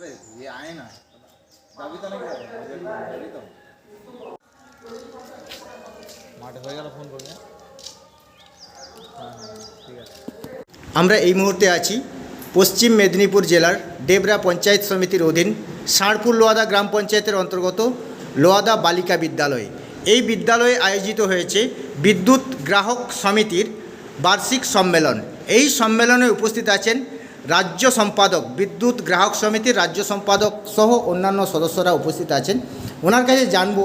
अबे ये आए ना দাবি তো নাকি দাবি তো মাঠে হয়ে গেল ফোন করবে হ্যাঁ হ্যাঁ ঠিক আছে আমরা এই মুহূর্তে আছি পশ্চিম মেদিনীপুর জেলার ডেবরা পঞ্চায়েত সমিতির অধীন ষাঁড়পুর লোয়াদা গ্রাম পঞ্চায়েতের অন্তর্গত লোয়াদা বালিকা বিদ্যালয়ে এই বিদ্যালয়ে আয়োজিত হয়েছে বিদ্যুৎ গ্রাহক সমিতির বার্ষিক সম্মেলন এই সম্মেলনে উপস্থিত আছেন রাজ্য সম্পাদক, বিদ্যুৎ গ্রাহক সমিতির রাজ্য সম্পাদক সহ অন্যান্য সদস্যরা উপস্থিত আছেন। ওনার কাছে জানব,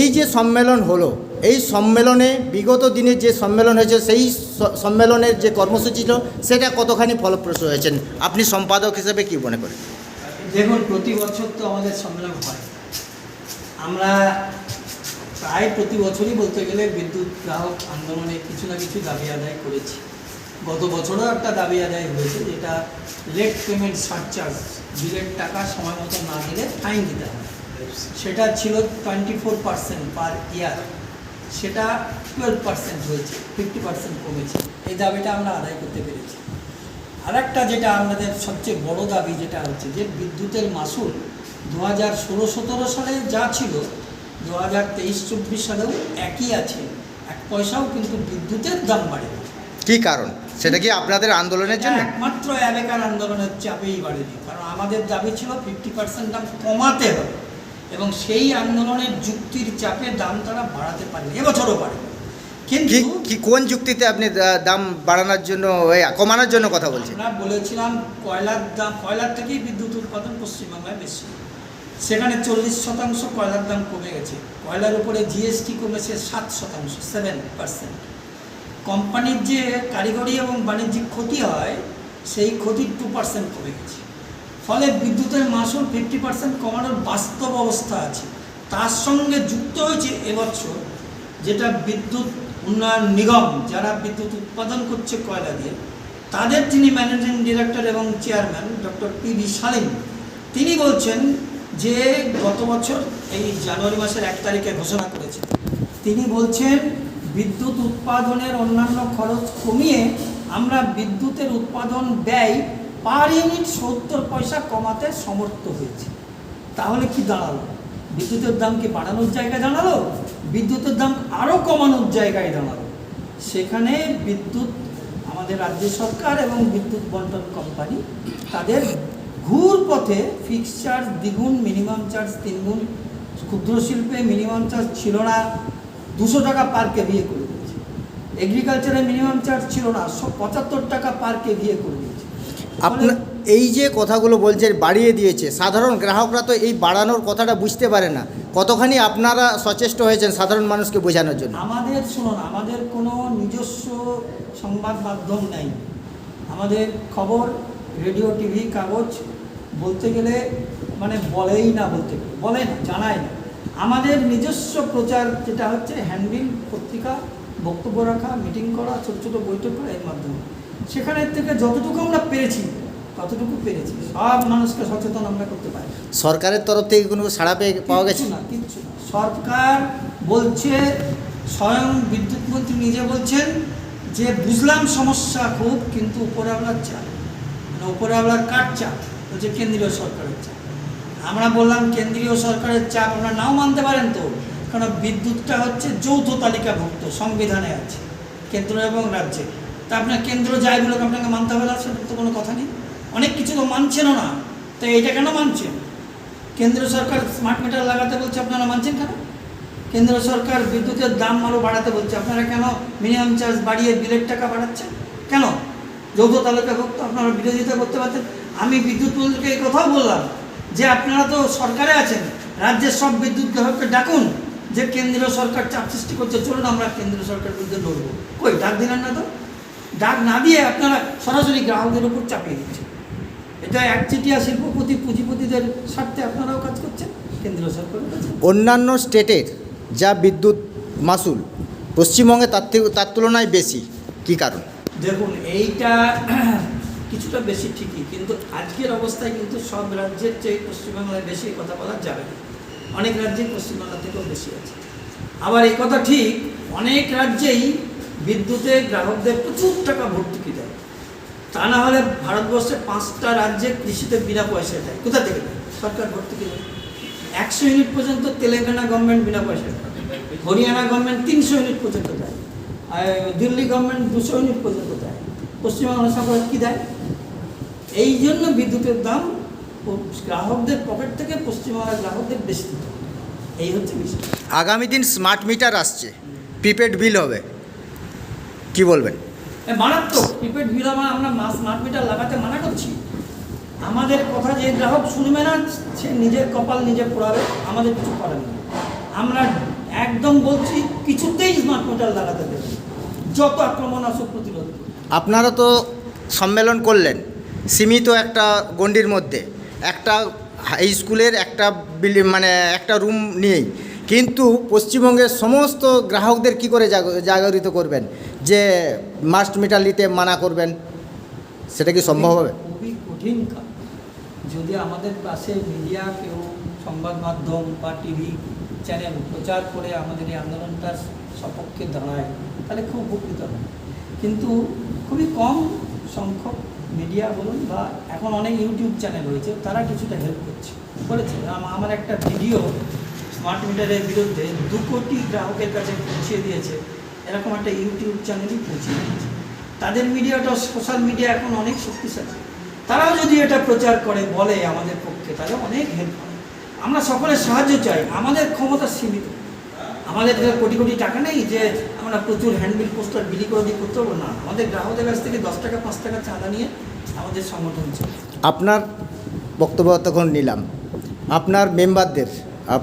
এই যে সম্মেলন হলো, এই সম্মেলনে বিগত দিনে যে সম্মেলন হয়েছে, সেই সম্মেলনের যে কর্মসূচি ছিল, সেটা কতখানি ফলপ্রসূ হয়েছেন আপনি সম্পাদক হিসেবে কি মনে করেন? দেখুন, প্রতি বছর তো আমাদের সম্মেলন হয়। আমরা প্রায় প্রতি বছরই বলতে গেলে বিদ্যুৎ গ্রাহক আন্দোলনে কিছু না কিছু দাবি আদায় করেছি। গত বছরও একটা দাবি আদায় হয়েছে যেটা লেট পেমেন্ট সারচার্জ বিলের টাকা সময় মতো না দিলে ফাইন দিতে হয় সেটা ছিল twenty four percent per year সেটা টুয়েলভ পার্সেন্ট হয়েছে ফিফটি পার্সেন্ট কমেছে। এই দাবিটা আমরা আদায় করতে পেরেছি। আরেকটা যেটা আমাদের সবচেয়ে বড় দাবি যেটা হচ্ছে যে বিদ্যুতের মাসুল দু হাজার ষোলো সতেরো সালে যা ছিল দু হাজার তেইশ চব্বিশ সালেও একই আছে। এক পয়সাও কিন্তু বিদ্যুতের দাম বাড়ে কি কারণ? সেটা কি আপনাদের আন্দোলনের জন্য? এটা একমাত্র অ্যাবেকার আন্দোলনের চাপেই বাড়েনি কারণ আমাদের দাবি ছিল ফিফটি পার্সেন্ট দাম কমাতে হবে। এবং সেই আন্দোলনের যুক্তির চাপে দাম তারা বাড়াতে পারেনি। এবছরও পারে কিন্তু কি কোন যুক্তিতে আপনি দাম বাড়ানোর জন্য কমানোর জন্য কথা বলছেন? আমরা বলেছিলাম কয়লার দাম কয়লার থেকেই বিদ্যুৎ উৎপাদন পশ্চিমবাংলায় বেশি। সেখানে চল্লিশ শতাংশ কয়লার দাম কমে গেছে। কয়লার উপরে জিএসটি কমেছে সাত শতাংশ সেভেন পার্সেন্ট কোম্পানির যে কারিগরি এবং বাণিজ্যিক ক্ষতি হয়, সেই ক্ষতির টু পার্সেন্ট কমে গেছে। ফলে বিদ্যুতের মাসুল ফিফটি পার্সেন্ট কমানোর বাস্তব অবস্থা আছে। তার সঙ্গে যুক্ত হয়েছে এবছর যেটা বিদ্যুৎ উন্নয়ন নিগম, যারা বিদ্যুৎ উৎপাদন করছে কয়লা দিয়ে, তাদের যিনি ম্যানেজিং ডিরেক্টর এবং chairman doctor P V Salim তিনি বলছেন যে গত বছর এই জানুয়ারি মাসের এক তারিখে ঘোষণা করেছে তিনি বলছেন বিদ্যুৎ উৎপাদনের অন্যান্য খরচ কমিয়ে আমরা বিদ্যুতের উৎপাদন ব্যয় পার ইউনিট সত্তর পয়সা কমাতে সমর্থ হয়েছি। তাহলে কি দাঁড়াল? বিদ্যুতের দাম কি বাড়ানোর জায়গায় দাঁড়াল? বিদ্যুতের দাম আরও কমানোর জায়গায় দাঁড়াল। সেখানে বিদ্যুৎ আমাদের রাজ্য সরকার এবং বিদ্যুৎ বন্টন কোম্পানি তাদের ঘুর পথে ফিক্স চার্জ দ্বিগুণ মিনিমাম চার্জ তিনগুণ, ক্ষুদ্র শিল্পে মিনিমাম চার্জ ছিল না। দুশো টাকা পার বিয়ে করে দিয়েছে। এগ্রিকালচারে মিনিমাম চার্জ ছিল না পঁচাত্তর টাকা পার বিয়ে করে দিয়েছে। আপনার এই যে কথাগুলো বলছেন বাড়িয়ে দিয়েছে সাধারণ গ্রাহকরা তো এই বাড়ানোর কথাটা বুঝতে পারে না। কতখানি আপনারা সচেষ্ট হয়েছেন সাধারণ মানুষকে বোঝানোর জন্য? আমাদের শুনুন আমাদের কোনো নিজস্ব সংবাদ মাধ্যম নেই। আমাদের খবর রেডিও টিভি কাগজ বলতে গেলে মানে বলেই না বলতে বলে না জানায় না। আমাদের নিজস্ব প্রচার যেটা হচ্ছে হ্যান্ডবিল পত্রিকা বক্তব্য রাখা মিটিং করা ছোটো ছোটো বৈঠক করা এর মাধ্যমে। সেখানের থেকে যতটুকু আমরা পেরেছি ততটুকু পেরেছি। সব মানুষকে সচেতন আমরা করতে পারি। সরকারের তরফ থেকে কোনো সাড়া পেয়ে পাওয়া গেছে? না কিচ্ছু না। সরকার বলছে স্বয়ং বিদ্যুৎ মন্ত্রী নিজে বলছেন যে বুঝলাম সমস্যা খুব কিন্তু উপরে আপনার চাপ। মানে উপরে আপনার কার চাপ হচ্ছে কেন্দ্রীয় সরকারের চাপ। আমরা বললাম, কেন্দ্রীয় সরকারের চাপ আপনারা নাও মানতে পারেন তো? কারণ বিদ্যুৎটা হচ্ছে যৌথ তালিকাভুক্ত, সংবিধানে আছে, কেন্দ্র এবং রাজ্যে। তা আপনার কেন্দ্র যায় বলে আপনাকে মানতে হবে না সেটা তো কোনো কথা নেই। অনেক কিছু তো মানছেনও না, তো এটা কেন মানছেন? কেন্দ্র সরকার স্মার্ট মিটার লাগাতে বলছে, আপনারা মানছেন কেন? কেন্দ্র সরকার বিদ্যুতের দাম আরও বাড়াতে বলছে, আপনারা কেন মিনিমাম চার্জ বাড়িয়ে বিলের টাকা বাড়াচ্ছেন? কেন? যৌথ তালিকাভুক্ত, আপনারা বিরোধিতা করতে পারতেন। আমি বিদ্যুৎ মন্ত্রীকে এই কথাও বললাম যে আপনারা তো সরকারে আছেন রাজ্যের সব বিদ্যুৎ গ্রাহককে ডাকুন যে কেন্দ্রীয় সরকার চাপ সৃষ্টি করছে চলুন আমরা কেন্দ্রীয় সরকার বিরুদ্ধে লড়বো। কই ডাক দিলেন না তো? ডাক না দিয়ে আপনারা সরাসরি গ্রাহকদের উপর চাপিয়ে দিচ্ছেন। এটা একচেটিয়া শিল্পপতি পুঁজিপতিদের স্বার্থে আপনারাও কাজ করছেন কেন্দ্রীয় সরকারের কাছে অন্যান্য স্টেটের যা বিদ্যুৎ মাসুল পশ্চিমবঙ্গে তার থেকে তার তুলনায় বেশি। কি কারণ? দেখুন এইটা কিছুটা বেশি ঠিকই, কিন্তু আজকের অবস্থায় কিন্তু সব রাজ্যের চেয়ে পশ্চিমবাংলায় বেশি কথা বলা যাবে না। অনেক রাজ্যে পশ্চিমবাংলা থেকেও বেশি আছে। আবার এই কথা ঠিক, অনেক রাজ্যেই বিদ্যুতে গ্রাহকদের প্রচুর টাকা ভর্তুকি দেয়। তা না হলে ভারতবর্ষে পাঁচটা রাজ্যে কৃষিতে বিনা পয়সায় দেয়। কোথা থেকে দেয়? সরকার ভর্তুকি দেয় একশো ইউনিট পর্যন্ত তেলেঙ্গানা গভর্নমেন্ট বিনা পয়সায় দেয়। হরিয়ানা গভর্নমেন্ট তিনশো ইউনিট পর্যন্ত দেয়। আর দিল্লি গভর্নমেন্ট দুশো ইউনিট পর্যন্ত দেয়। পশ্চিমবঙ্গ সরকার কী দেয়? এই জন্য বিদ্যুতের দাম গ্রাহকদের পকেট থেকে পশ্চিমবঙ্গের গ্রাহকদের বেশি। দিতে এই হচ্ছে বিষয়। আগামী দিন স্মার্ট মিটার আসছে। প্রিপেড বিল হবে। কি বলবেন? মারাত্মক। প্রিপেড বিল আমার আমরা স্মার্ট মিটার লাগাতে মানা করছি। আমাদের কথা যে গ্রাহক শুনবে না সে নিজের কপাল নিজে পোড়াবে আমাদের কিছু করার নেই। আমরা একদম বলছি কিছুতেই স্মার্ট মিটার লাগাতে দেবে যত আক্রমণ আসুক প্রতিরোধ। আপনারা তো সম্মেলন করলেন, সীমিত একটা গণ্ডির মধ্যে, একটা হাই স্কুলের একটা বিল্ডিং মানে একটা রুম নিয়েই। কিন্তু পশ্চিমবঙ্গের সমস্ত গ্রাহকদের কি করে জাগ- জাগরিত করবেন? যে মাস্ট মিটার নিতে মানা করবেন, সেটা কি সম্ভব হবে? খুবই কঠিন কাজ। যদি আমাদের পাশে মিডিয়া কেউ সংবাদ মাধ্যম বা টিভি চ্যানেল প্রচার করে আমাদের এই আন্দোলনটার সপক্ষে দাঁড়ায়, তাহলে খুব উপকৃত হয় কিন্তু কম সংখ্যক মিডিয়া বলুন বা এখন অনেক ইউটিউব চ্যানেল হয়েছে তারা কিছুটা হেল্প করছে। বলেছে, আম- আমার একটা ভিডিও স্মার্ট মিটারের বিরুদ্ধে দু কোটি গ্রাহকের কাছে পৌঁছে দিয়েছে। এরকম একটা ইউটিউব চ্যানেলই পৌঁছে দিয়েছে। তাদের মিডিয়াটা সোশ্যাল মিডিয়া এখন অনেক শক্তিশালী। তারাও যদি এটা প্রচার করে, বলে আমাদের পক্ষে, তাহলে অনেক হেল্প হয় আমরা সকলের সাহায্য চাই, আমাদের ক্ষমতা সীমিত। আমাদের কোটি কোটি টাকা নেই যে আমরা প্রচুর হ্যান্ডবিল পোস্টার বিলি করে দিয়ে করতে পারব? না, আমাদের গ্রাহকদের কাছ থেকে দশ টাকা, পাঁচ টাকা চাঁদা নিয়ে আমাদের সংগঠন আপনার বক্তব্য তখন নিলাম। আপনার মেম্বারদের আপ